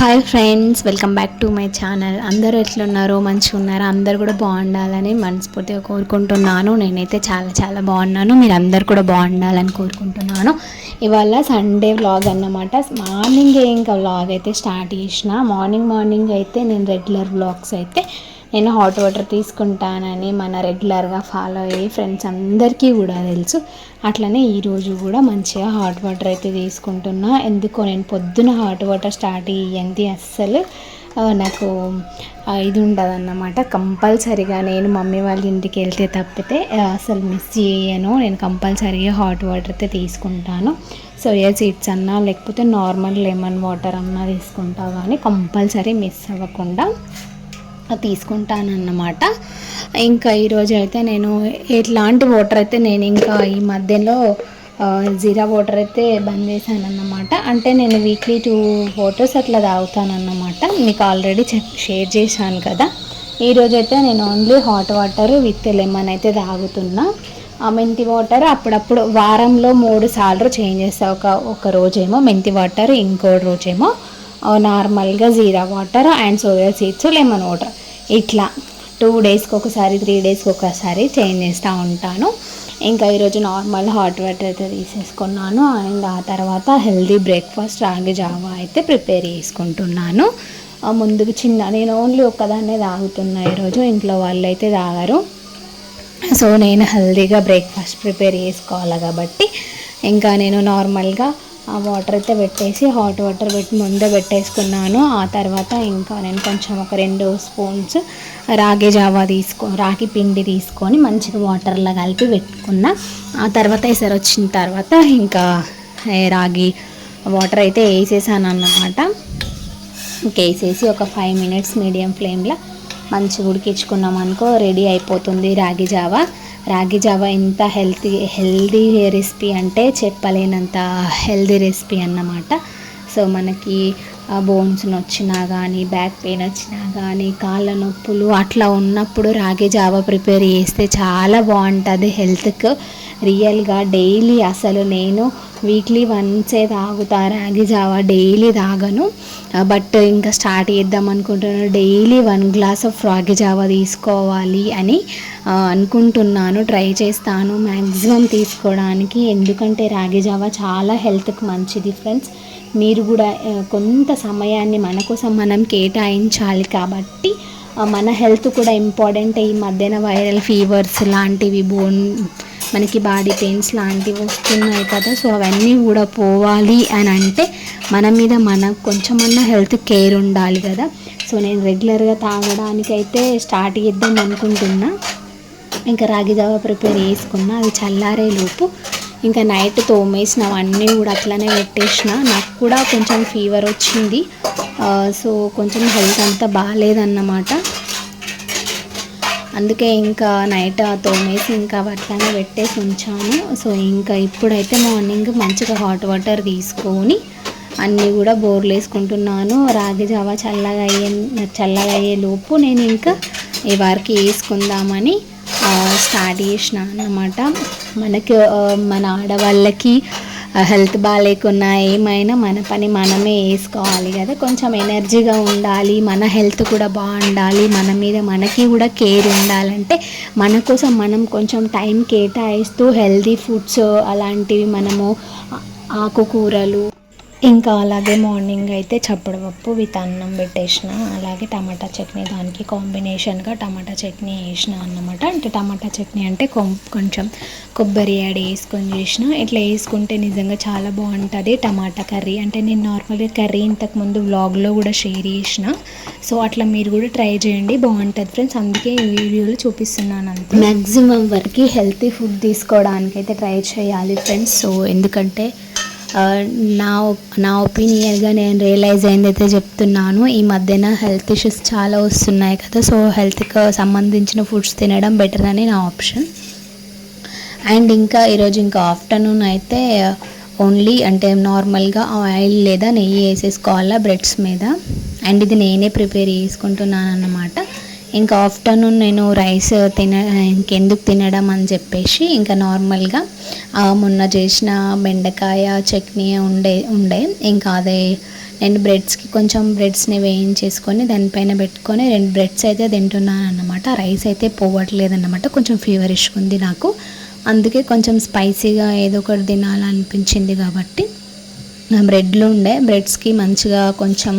Hi friends welcome back to my channel. అందరూ ఎట్లున్నారో మంచిగా ఉన్నారా? అందరు కూడా బాగుండాలని మనస్ఫూర్తిగా కోరుకుంటున్నాను. నేనైతే చాలా చాలా బాగున్నాను. మీరు అందరు కూడా బాగుండాలని కోరుకుంటున్నాను. ఇవాళ సండే వ్లాగ్ అన్నమాట. మార్నింగ్ ఇంకా వ్లాగ్ అయితే స్టార్ట్ చేసిన మార్నింగ్ మార్నింగ్ అయితే నేను రెగ్యులర్ వ్లాగ్స్ అయితే నేను హాట్ వాటర్ తీసుకుంటానని మన రెగ్యులర్గా ఫాలో అయ్యే ఫ్రెండ్స్ అందరికీ కూడా తెలుసు. అట్లనే ఈరోజు కూడా మంచిగా హాట్ వాటర్ అయితే తీసుకుంటున్నా. ఎందుకో నేను పొద్దున హాట్ వాటర్ స్టార్ట్ అయ్యింది అస్సలు. నాకు ఇది ఉండదు అన్నమాట కంపల్సరీగా నేను మమ్మీ వాళ్ళ ఇంటికి వెళ్తే తప్పితే అసలు మిస్ చేయను. నేను కంపల్సరీగా హాట్ వాటర్ అయితే తీసుకుంటాను. సోయా సీడ్స్ అన్నా లేకపోతే నార్మల్ లెమన్ వాటర్ అన్నా తీసుకుంటా కానీ కంపల్సరీ మిస్ అవ్వకుండా తీసుకుంటానన్నమాట. ఇంకా ఈరోజు అయితే నేను ఎట్లాంటి వాటర్ అయితే నేను ఇంకా ఈ మధ్యలో జీరా వాటర్ అయితే బంద్ చేశాను అన్నమాట అంటే నేను వీక్లీ టూ వాటర్స్ అట్లా తాగుతానన్నమాట. మీకు ఆల్రెడీ షేర్ చేశాను కదా. ఈరోజు అయితే నేను only hot water with lemon అయితే తాగుతున్నా. ఆ మెంతి వాటర్ అప్పుడప్పుడు వారంలో మూడు సార్లు చేంజ్ చేస్తా. ఒక ఒక రోజేమో మెంతి వాటర్ ఇంకో రోజేమో నార్మల్గా jeera water and soya seeds lemon water. ఇట్లా టూ డేస్కి ఒకసారి త్రీ డేస్కి ఒకసారి చేంజ్ చేస్తూ ఉంటాను. ఇంకా ఈరోజు నార్మల్ హాట్ వాటర్ అయితే తీసేసుకున్నాను. అండ్ ఆ తర్వాత హెల్దీ బ్రేక్ఫాస్ట్ రాగి జావా అయితే ప్రిపేర్ చేసుకుంటున్నాను. ముందుకు చిన్న నేను ఓన్లీ ఒక్కదాన్నే తాగుతున్నా ఈరోజు. ఇంట్లో వాళ్ళు అయితే తాగరు. సో నేను హెల్దీగా బ్రేక్ఫాస్ట్ ప్రిపేర్ చేసుకోవాలి కాబట్టి ఇంకా నేను నార్మల్గా ఆ వాటర్ అయితే పెట్టేసి హాట్ వాటర్ పెట్టి ముందే పెట్టేసుకున్నాను. ఆ తర్వాత ఇంకా నేను కొంచెం ఒక రెండు స్పూన్స్ రాగి జావా తీసుకో రాగి పిండి తీసుకొని మంచిగా వాటర్లో కలిపి పెట్టుకున్న. ఆ తర్వాత ఈసారి వచ్చిన తర్వాత ఇంకా రాగి వాటర్ అయితే వేసేసాను అన్నమాట. వేసేసి ఒక ఫైవ్ మినిట్స్ మీడియం ఫ్లేమ్లో మంచిగా ఉడికించుకున్నాం అనుకో రెడీ అయిపోతుంది రాగి జావా. రాగి జావ ఎంత హెల్తీ హెల్దీ రెసిపీ అంటే చెప్పలేనంత హెల్దీ రెసిపీ అన్నమాట. సో మనకి బోన్స్ వచ్చినా కానీ బ్యాక్ పెయిన్ వచ్చినా కానీ కాళ్ళ నొప్పులు అట్లా ఉన్నప్పుడు రాగి జావ ప్రిపేర్ చేస్తే చాలా బాగుంటుంది హెల్త్కు. రియల్గా డైలీ అసలు నేను వీక్లీ వన్సే తాగుతా రాగి జావ డైలీ తాగను. బట్ ఇంకా స్టార్ట్ చేద్దాం అనుకుంటున్నాను. Daily one glass of ragi Java తీసుకోవాలి అని అనుకుంటున్నాను. ట్రై చేస్తాను మ్యాక్సిమం తీసుకోవడానికి. ఎందుకంటే రాగి జావా చాలా హెల్త్కి మంచిది ఫ్రెండ్స్ మీరు కూడా కొంత సమయాన్ని మన కోసం మనం కేటాయించాలి కాబట్టి మన హెల్త్ కూడా ఇంపార్టెంట్. ఈ మధ్యన వైరల్ ఫీవర్స్ లాంటివి బోన్ మనకి బాడీ పెయిన్స్ లాంటివి వస్తున్నాయి కదా. సో అవన్నీ కూడా పోవాలి అని అంటే మన మీద మన కొంచెమన్నా హెల్త్ కేర్ ఉండాలి కదా. సో నేను రెగ్యులర్గా తాగడానికి అయితే స్టార్ట్ చేద్దాం అనుకుంటున్నా. ఇంకా రాగి జావ ప్రిపేర్ చేసుకున్నా అది చల్లారే లోపు. ఇంకా నైట్ తోమేసినవన్నీ కూడా అట్లనే పెట్టేసిన. నాకు కూడా కొంచెం ఫీవర్ వచ్చింది. సో కొంచెం హెల్త్ అంతా బాగాలేదన్నమాట. అందుకే ఇంకా నైట్ తోమేసి ఇంకా అట్లానే పెట్టేసి ఉంచాను. సో ఇంకా ఇప్పుడైతే మార్నింగ్ మంచిగా హాట్ వాటర్ తీసుకొని అన్నీ కూడా బోర్లు వేసుకుంటున్నాను. రాగి జావా చల్లగా అయ్యే చల్లగా అయ్యే లోపు నేను ఇంకా ఈ వారికి వేసుకుందామని స్టార్ట్ చేసిన అన్నమాట. మనకి మన ఆడవాళ్ళకి హెల్త్ బాగాలేకున్నా ఏమైనా మన పని మనమే వేసుకోవాలి కదా. కొంచెం ఎనర్జీగా ఉండాలి మన హెల్త్ కూడా బాగుండాలి మన మీద మనకి కూడా కేర్ ఉండాలంటే మన కోసం మనం కొంచెం టైం కేటాయిస్తూ హెల్తీ ఫుడ్స్ అలాంటివి మనము ఆకుకూరలు ఇంకా అలాగే మార్నింగ్ అయితే చప్పుడుపప్పు విత్ అన్నం పెట్టేసిన. అలాగే టమాటా చట్నీ దానికి కాంబినేషన్గా టమాటా చట్నీ వేసిన అన్నమాట. అంటే టమాటా చట్నీ అంటే కొంచెం కొబ్బరి యాడ్ వేసుకొని చేసిన. ఇట్లా వేసుకుంటే నిజంగా చాలా బాగుంటుంది టమాటా కర్రీ. అంటే నేను నార్మల్గా కర్రీ ఇంతకుముందు వ్లాగ్లో కూడా షేర్ చేసిన. సో అట్లా మీరు కూడా ట్రై చేయండి. బాగుంటుంది ఫ్రెండ్స్ అందుకే ఈ వీడియోలో చూపిస్తున్నాను అంతే. మ్యాక్సిమం వరకు హెల్తీ ఫుడ్ తీసుకోవడానికి అయితే ట్రై చేయాలి ఫ్రెండ్స్ సో ఎందుకంటే Uh, నా నా ఒపీనియన్గా నేను రియలైజ్ అయిందైతే చెప్తున్నాను. ఈ మధ్యన హెల్త్ ఇష్యూస్ చాలా వస్తున్నాయి కదా సో హెల్త్కి సంబంధించిన ఫుడ్స్ తినడం బెటర్ అని నా ఆప్షన్ అండ్ ఇంకా ఈరోజు ఇంకా ఆఫ్టర్నూన్ అయితే uh, ఓన్లీ అంటే నార్మల్గా ఆయిల్ లేదా నెయ్యి వేసేసుకోవాలా బ్రెడ్స్ మీద. అండ్ ఇది నేనే ప్రిపేర్ చేసుకుంటున్నాను అన్నమాట ఇంకా ఆఫ్టర్నూన్ నేను రైస్ తిన ఇంకెందుకు తినడం అని చెప్పేసి ఇంకా నార్మల్గా మొన్న చేసిన బెండకాయ చట్నీ ఉండే ఉండే. ఇంకా అదే నేను బ్రెడ్స్కి కొంచెం బ్రెడ్స్ని వేయించేసుకొని దానిపైన పెట్టుకొని రెండు బ్రెడ్స్ అయితే తింటున్నాను అన్నమాట రైస్ అయితే పోవట్లేదన్నమాట. కొంచెం ఫీవరిష్గా ఉంది నాకు. అందుకే కొంచెం స్పైసీగా ఏదో ఒకటి తినాలనిపించింది కాబట్టి బ్రెడ్లు ఉండే. బ్రెడ్స్కి మంచిగా కొంచెం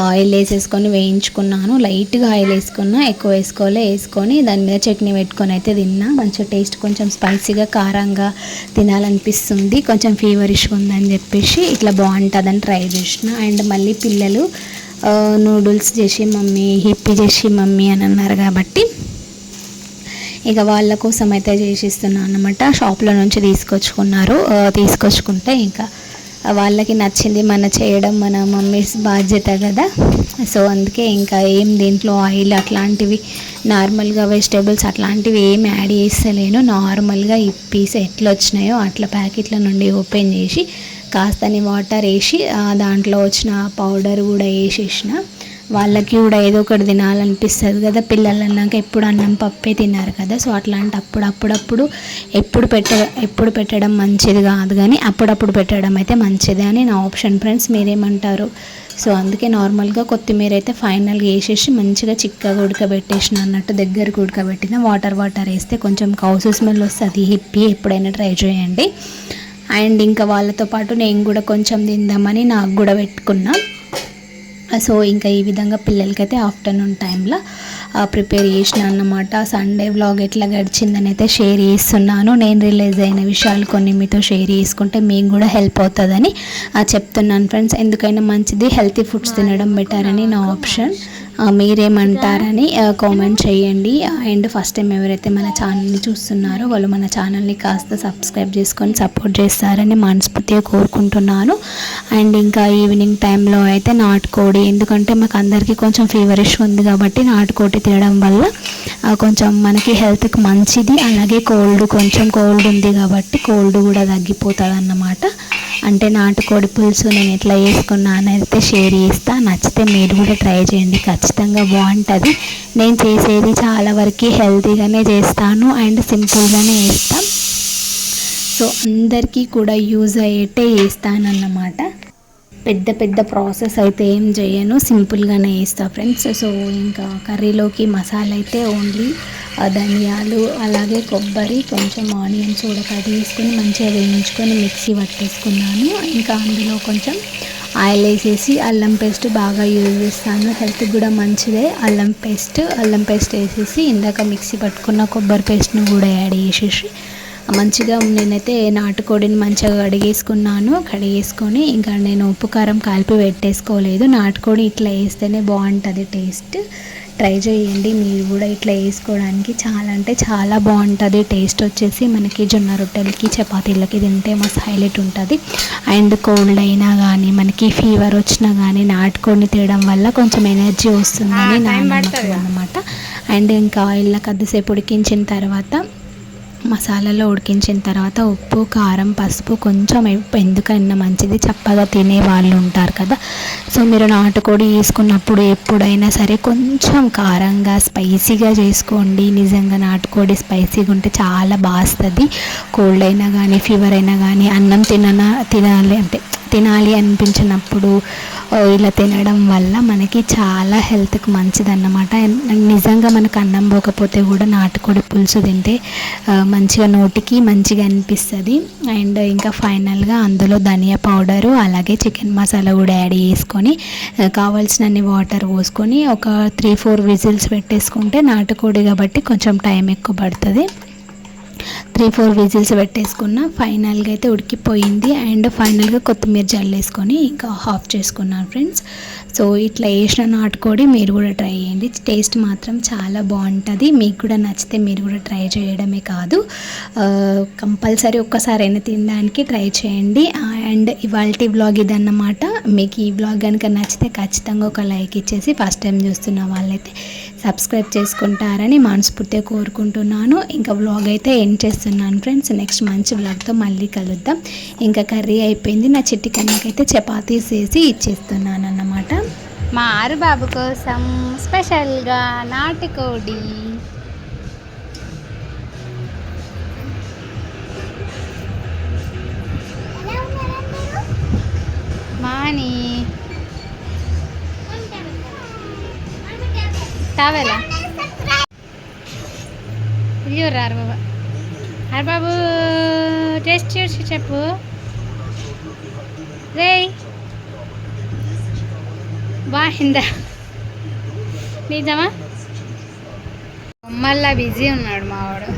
ఆయిల్ వేసేసుకొని వేయించుకున్నాను. లైట్గా ఆయిల్ వేసుకున్నా ఎక్కువ వేసుకోలే వేసుకొని దాని మీద చట్నీ పెట్టుకొని అయితే తిన్నా. మంచిగా టేస్ట్ కొంచెం స్పైసీగా కారంగా తినాలనిపిస్తుంది. కొంచెం ఫీవరిష్గా ఉందని చెప్పేసి ఇట్లా బాగుంటుందని ట్రై చేసిన. అండ్ మళ్ళీ పిల్లలు నూడిల్స్ చేసి మమ్మీ హిప్పీ చేసి మమ్మీ అని అన్నారు కాబట్టి ఇక వాళ్ళ కోసం అయితే చేసిస్తున్నాను అనమాట షాప్లో నుంచి తీసుకొచ్చుకున్నారు. తీసుకొచ్చుకుంటే ఇంకా వాళ్ళకి నచ్చింది మన చేయడం మన మమ్మీస్ బాధ్యత కదా. సో అందుకే ఇంకా ఏం దీంట్లో ఆయిల్ అట్లాంటివి నార్మల్గా వెజిటేబుల్స్ అట్లాంటివి ఏం యాడ్ చేస్తలేను. నార్మల్గా ఈ పీస్ ఎట్లా వచ్చినాయో అట్లా ప్యాకెట్ల నుండి ఓపెన్ చేసి కాస్తని వాటర్ వేసి దాంట్లో వచ్చిన పౌడర్ కూడా వేసేసిన. వాళ్ళకి కూడా ఏదో ఒకటి తినాలనిపిస్తుంది కదా. పిల్లలు అన్నాక ఎప్పుడు అన్నం పప్పే తిన్నారు కదా. సో అట్లాంటి అప్పుడు అప్పుడప్పుడు ఎప్పుడు పెట్ట ఎప్పుడు పెట్టడం మంచిది కాదు కానీ అప్పుడప్పుడు పెట్టడం అయితే మంచిది అని నా ఆప్షన్ ఫ్రెండ్స్ మీరేమంటారు? సో అందుకే నార్మల్గా కొత్తిమీర అయితే ఫైనల్గా వేసేసి మంచిగా చిక్కగా ఉడకబెట్టేసిన అన్నట్టు దగ్గరకు ఉడకబెట్టిన వాటర్ వాటర్ వేస్తే కొంచెం కౌసు స్మెల్ వస్తుంది హిప్పి ఎప్పుడైనా ట్రై చేయండి. అండ్ ఇంకా వాళ్ళతో పాటు నేను కూడా కొంచెం తిందామని నాకు కూడా పెట్టుకున్నా. సో ఇంకా ఈ విధంగా పిల్లలకైతే ఆఫ్టర్నూన్ టైంలో ప్రిపేర్ చేసిన అన్నమాట. సండే వ్లాగ్ ఎట్లా గడిచిందని అయితే షేర్ చేస్తున్నాను. నేను రిలీజ్ అయిన విషయాలు కొన్ని మీతో షేర్ చేసుకుంటే మీకు కూడా హెల్ప్ అవుతుందని చెప్తున్నాను ఫ్రెండ్స్. ఎందుకైనా మంచిది హెల్తీ ఫుడ్స్ తినడం బెటర్ అని నా ఆప్షన్. మీరేమంటారని కామెంట్ చేయండి. అండ్ ఫస్ట్ టైం ఎవరైతే మన ఛానల్ని చూస్తున్నారో వాళ్ళు మన ఛానల్ని కాస్త సబ్స్క్రైబ్ చేసుకొని సపోర్ట్ చేస్తారని మనస్ఫూర్తిగా కోరుకుంటున్నాను. అండ్ ఇంకా ఈవినింగ్ టైంలో అయితే నాటుకోడి ఎందుకంటే మాకు అందరికీ కొంచెం ఫీవరిష్ ఉంది కాబట్టి నాటుకోడి తినడం వల్ల కొంచెం మనకి హెల్త్కి మంచిది అలాగే కోల్డ్ కొంచెం కోల్డ్ ఉంది కాబట్టి కోల్డ్ కూడా తగ్గిపోతుంది అన్నమాట అంటే నాటుకోడి పులుసు నేను ఎట్లా చేసుకున్నాను అయితే షేర్ చేస్తా. నచ్చితే మీరు కూడా ట్రై చేయండి. ఖచ్చితంగా బాగుంటుంది. నేను చేసేది చాలా వరకు హెల్తీగానే చేస్తాను అండ్ సింపుల్గానే చేస్తాను సో అందరికీ కూడా యూజ్ అయ్యేటే వేస్తానన్నమాట పెద్ద పెద్ద ప్రాసెస్ అయితే ఏం చేయను. సింపుల్గానే వేస్తా ఫ్రెండ్స్. సో ఇంకా కర్రీలోకి మసాలా అయితే ఓన్లీ ధనియాలు అలాగే కొబ్బరి కొంచెం ఆనియన్స్ కూడా కట్ మంచిగా వేయించుకొని మిక్సీ పట్టేసుకున్నాను. ఇంకా అందులో కొంచెం ఆయిల్ వేసేసి అల్లం పేస్ట్ బాగా యూజ్ చేస్తాను. హెల్త్కి కూడా మంచిదే. అల్లం పేస్ట్ అల్లం పేస్ట్ వేసేసి ఇందాక మిక్సీ పట్టుకున్న కొబ్బరి పేస్ట్ను కూడా యాడ్ చేసేసి మంచిగా నేనైతే నాటుకోడిని మంచిగా కడిగేసుకున్నాను. కడిగేసుకొని ఇంకా నేను ఉప్పు కారం కలిపి పెట్టేసుకోలేదు. నాటుకోడి ఇట్లా వేస్తేనే బాగుంటుంది టేస్ట్. ట్రై చేయండి. మీరు కూడా ఇట్లా వేసుకోవడానికి చాలా అంటే చాలా బాగుంటుంది. టేస్ట్ వచ్చేసి మనకి జొన్న రొట్టెలకి చపాతీలకి తింటే మస్తు హైలైట్ ఉంటుంది. అండ్ కోల్డ్ అయినా కానీ మనకి ఫీవర్ వచ్చినా కానీ నాటుకొని తినడం వల్ల కొంచెం ఎనర్జీ వస్తుందని నా నమ్మకం అనమాట అండ్ ఇంకా ఆయిల్లో కొద్దిసేపు ఉడికించిన తర్వాత మసాలాలో ఉడికించిన తర్వాత ఉప్పు కారం పసుపు కొంచెం ఎందుకన్నా మంచిది చప్పగా తినే వాళ్ళు ఉంటారు కదా. సో మీరు నాటుకోడి వేసుకున్నప్పుడు ఎప్పుడైనా సరే కొంచెం కారంగా స్పైసీగా చేసుకోండి. నిజంగా నాటుకోడి స్పైసీగా ఉంటే చాలా బాస్తుంది కోల్డ్ అయినా కానీ ఫీవర్ అయినా కానీ అన్నం తిననా తినాలి అంటే తినాలి అనిపించినప్పుడు ఇలా తినడం వల్ల మనకి చాలా హెల్త్కి మంచిదన్నమాట. నిజంగా మనకు అన్నం పోకపోతే కూడా నాటుకోడి పులుసు తింటే మంచిగా నోటికి మంచిగా అనిపిస్తుంది. అండ్ ఇంకా ఫైనల్గా అందులో ధనియా పౌడరు అలాగే చికెన్ మసాలా కూడా యాడ్ చేసుకొని కావాల్సినన్ని వాటర్ పోసుకొని ఒక త్రీ ఫోర్ విజిల్స్ పెట్టేసుకుంటే నాటుకోడి కాబట్టి కొంచెం టైం ఎక్కువ పడుతుంది. త్రీ ఫోర్ విజిల్స్ పెట్టేసుకున్న ఫైనల్గా అయితే ఉడికిపోయింది. అండ్ ఫైనల్గా కొత్తిమీర జల్లేసుకొని ఇంకా హాఫ్ చేసుకున్నాను ఫ్రెండ్స్ సో ఇట్లా వేసిన నాటుకోడి మీరు కూడా ట్రై చేయండి. టేస్ట్ మాత్రం చాలా బాగుంటుంది. మీకు కూడా నచ్చితే మీరు కూడా ట్రై చేయడమే కాదు. కంపల్సరీ ఒక్కసారైనా తినడానికి ట్రై చేయండి. అండ్ ఇవాళ బ్లాగ్ ఇదన్నమాట. మీకు ఈ బ్లాగ్ కనుక నచ్చితే ఖచ్చితంగా ఒక లైక్ ఇచ్చేసి ఫస్ట్ టైం చూస్తున్న వాళ్ళైతే సబ్స్క్రైబ్ చేసుకుంటారని మనస్ఫూర్తిగా కోరుకుంటున్నాను. ఇంకా బ్లాగ్ అయితే ఎండ్ చేస్తున్నాను ఫ్రెండ్స్. నెక్స్ట్ మంచి బ్లాగ్తో మళ్ళీ కలుద్దాం. ఇంకా కర్రీ అయిపోయింది. నా చిట్టి కన్నాకైతే చపాతీస్ వేసి ఇచ్చేస్తున్నాను అన్నమాట మా ఆరుబాబు కోసం స్పెషల్గా నాటుకోడి. మాని. తావేలా ఇల్లు ఆరుబాబు టేస్ట్ చూసి చెప్పు. రేయ్. బాగుందా నిజమా? మళ్ళా బిజీ ఉన్నాడు మావాడు.